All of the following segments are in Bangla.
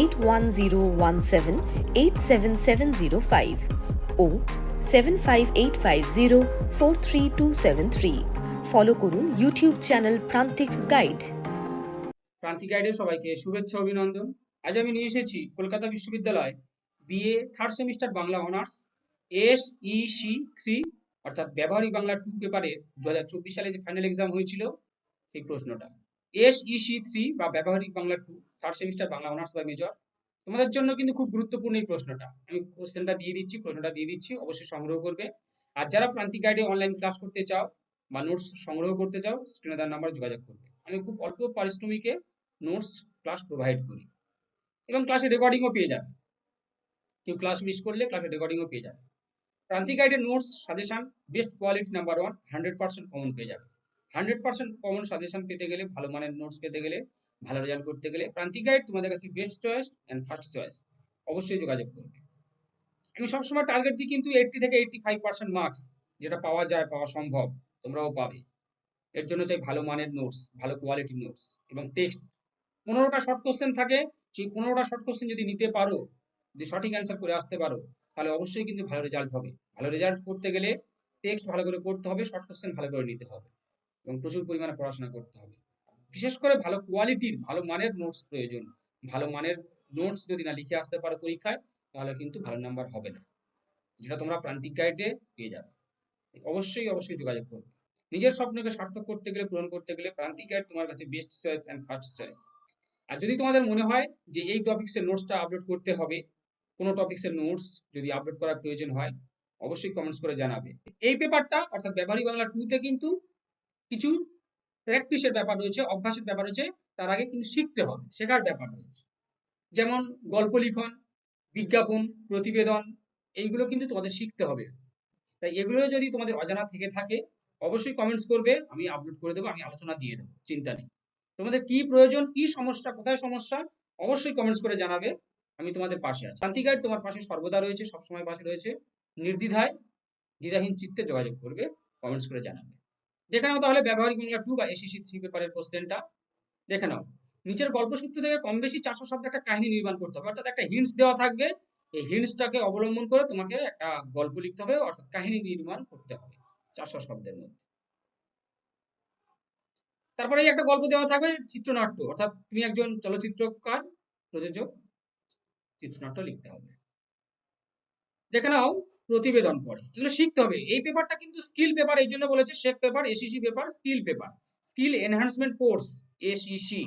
eight one zero one seven eight seven seven zero five O seven five eight five zero four three two seven three follow করুন YouTube channel Prantik guide Prantik গাইডের সবাইকে শুভেচ্ছা, অভিনন্দন। আজ আমি নিয়ে এসেছি কলকাতা বিশ্ববিদ্যালয় BA third semester Bangla honours S E C three অর্থাৎ ব্যবহারিক বাংলা টু পেপারে দু হাজার চব্বিশ সালে যে ফাইনাল এক্সাম হয়েছিল, সেই প্রশ্নটা। এস ই সি থ্রি বা ব্যবহারিক Bangla two third semester Bangla honours বা মেজর তোমাদের জন্য কিন্তু খুব গুরুত্বপূর্ণ এই প্রশ্নটা। আমি কোশ্চেনটা দিয়ে দিচ্ছি, প্রশ্নটা দিয়ে দিচ্ছি, অবশ্যই সংগ্রহ করবে। আর যারা প্রান্তিক গাইডে অনলাইন ক্লাস করতে চাও বা নোটস সংগ্রহ করতে চাও স্ক্রিনে দেওয়ার নাম্বারে যোগাযোগ করবে। আমি খুব অল্প পারিশ্রমিকে নোটস ক্লাস প্রোভাইড করি। এবং ক্লাসে রেকর্ডিংও পেয়ে যাবে। কেউ ক্লাস মিস করলে ক্লাসে রেকর্ডিংও পেয়ে যাবে। প্রান্তিক গাইডের notes suggestion best quality number one hundred percent common পেয়ে যাবে। হান্ড্রেড পার্সেন্ট কমন সাজেশন পেতে গেলে, ভালো মানের নোটস পেতে গেলে, ভালো রেজাল্ট করতে গেলে প্রান্তিক গাইড তোমাদের কাছে best choice and first choice অবশ্যই যোগাযোগ করবে। আমি সবসময় টার্গেট দিই কিন্তু এইটটি থেকে এইটটি ফাইভ পার্সেন্ট মার্কস যেটা পাওয়া যায়, পাওয়া সম্ভব, তোমরাও পাবে। এর জন্য চাই ভালো মানের নোটস ভালো কোয়ালিটির নোটস এবং টেক্সট পনেরোটা শর্ট কোশ্চেন থাকে, সেই পনেরোটা শর্ট কোশ্চেন যদি নিতে পারো, যদি সঠিক অ্যান্সার করে আসতে পারো, তাহলে অবশ্যই কিন্তু ভালো রেজাল্ট হবে। ভালো রেজাল্ট করতে গেলে টেক্সট ভালো করে করতে হবে শর্ট কোশ্চেন ভালো করে নিতে হবে। এবং প্রচুর পরিমাণে পড়াশোনা করতে হবে। বিশেষ করে ভালো কোয়ালিটির ভালো মানের নোটস প্রয়োজন। ভালো মানের নোটস যদি না লিখে আসতে পারো পরীক্ষায়, তাহলে কিন্তু ভালো নাম্বার হবে না। যেটা তোমরা প্রান্তিক গাইডে পেয়ে যাবে। অবশ্যই অবশ্যই যোগাযোগ করবে। নিজের স্বপ্নকে সার্থক করতে গেলে, পূরণ করতে গেলে প্রান্তিক গাইড তোমার কাছে best choice and first choice আর যদি তোমাদের মনে হয় যে এই টপিক্সের নোটসটা আপলোড করতে হবে, কোনো টপিক্সের নোটস যদি আপলোড করার প্রয়োজন হয়, অবশ্যই কমেন্টস করে জানাবে। এই পেপারটা অর্থাৎ ব্যবহারিক বাংলা টুতে কিন্তু কিছু প্র্যাকটিসের ব্যাপার রয়েছে, অভ্যাসের ব্যাপার রয়েছে, তার আগে কিন্তু শিখতে হবে, শেখার ব্যাপার রয়েছে। যেমন গল্প লিখন, বিজ্ঞাপন, প্রতিবেদন, এইগুলো কিন্তু তোমাদের শিখতে হবে। তাই এগুলো যদি তোমাদের অজানা থেকে থাকে, অবশ্যই কমেন্টস করবে, আমি আপলোড করে দেবো, আমি আলোচনা দিয়ে দেবো, চিন্তা নেই। তোমাদের কি প্রয়োজন, কি সমস্যা, কোথায় সমস্যা, অবশ্যই কমেন্টস করে জানাবে, আমি তোমাদের পাশে আছি। শান্তি গাইড তোমার পাশে সর্বদা রয়েছে, সবসময় পাশে রয়েছে, নির্দ্বিধায়, দ্বিধাহীন চিত্তে যোগাযোগ করবে কমেন্টস করে জানাবে। দেখে নাও তাহলে ব্যবহারিক বাংলা টু বা এসিসি থ্রি পেপারের কোশ্চেনটা দেখে নাও। নিচের গল্পসূত্র থেকে কম বেশি চারশো শব্দ একটা কাহিনী নির্মাণ করতে হবে। অর্থাৎ একটা হিন্টস দেওয়া থাকবে। এই হিন্টসটাকে অবলম্বন করে তোমাকে একটা গল্প লিখতে হবে, অর্থাৎ কাহিনী নির্মাণ করতে হবে চারশো শব্দের মধ্যে। তারপরে এই একটা গল্প দেওয়া থাকবে, চিত্রনাট্য। অর্থাৎ তুমি একজন চলচ্চিত্রকার, প্রযোজক, চিত্রনাট্য লিখতে হবে। দেখে নাও প্রতিবেদন পড়ে। এগুলো শিখতে হবে। এই পেপারটা কিন্তু স্কিল পেপার এই জন্য বলেছে Sheikh paper ACC paper skill paper skill enhancement course SEC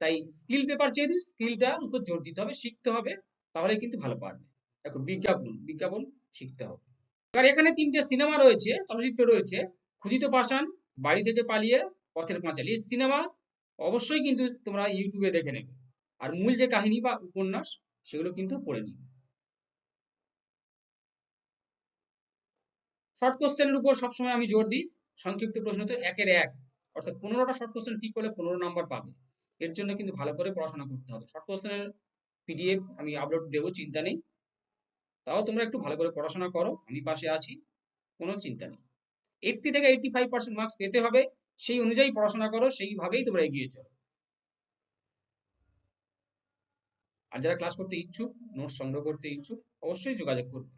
তাই স্কিল পেপার যেহেতু স্কিলটার উপর জোর দিতে হবে, শিখতে হবে, তাহলে কিন্তু ভালো পারবে। দেখো, বিজ্ঞাপন বিজ্ঞাপন শিখতে হবে। এবার এখানে তিনটে সিনেমা রয়েছে, চলচ্চিত্র রয়েছে। খুদিত পাষাণ, বাড়ি থেকে পালিয়ে পথের পাঁচালী। এই সিনেমা অবশ্যই কিন্তু তোমরা ইউটিউবে দেখে নেবে। আর মূল যে কাহিনী বা উপন্যাস, সেগুলো কিন্তু পড়ে নিবে। শর্ট কোশ্চেনের উপর সবসময় আমি জোর দিই। সংক্ষিপ্ত প্রশ্ন তো একের এক। অর্থাৎ পনেরোটা শর্ট কোশ্চেন ঠিক করলে পনেরো নাম্বার পাবে। এর জন্য কিন্তু ভালো করে পড়াশোনা করতে হবে। শর্ট কোশ্চেনের পিডিএফ আমি আপলোড দেবো, চিন্তা নেই। তাও তোমরা একটু ভালো করে পড়াশোনা করো, আমি পাশে আছি, কোনো চিন্তা নেই। এইটটি থেকে এইটটি ফাইভ পার্সেন্ট মার্কস পেতে হবে, সেই অনুযায়ী পড়াশোনা করো, সেইভাবেই তোমরা এগিয়ে চলো। আর যারা ক্লাস করতে ইচ্ছুক নোটস সংগ্রহ করতে ইচ্ছুক, অবশ্যই যোগাযোগ করবে।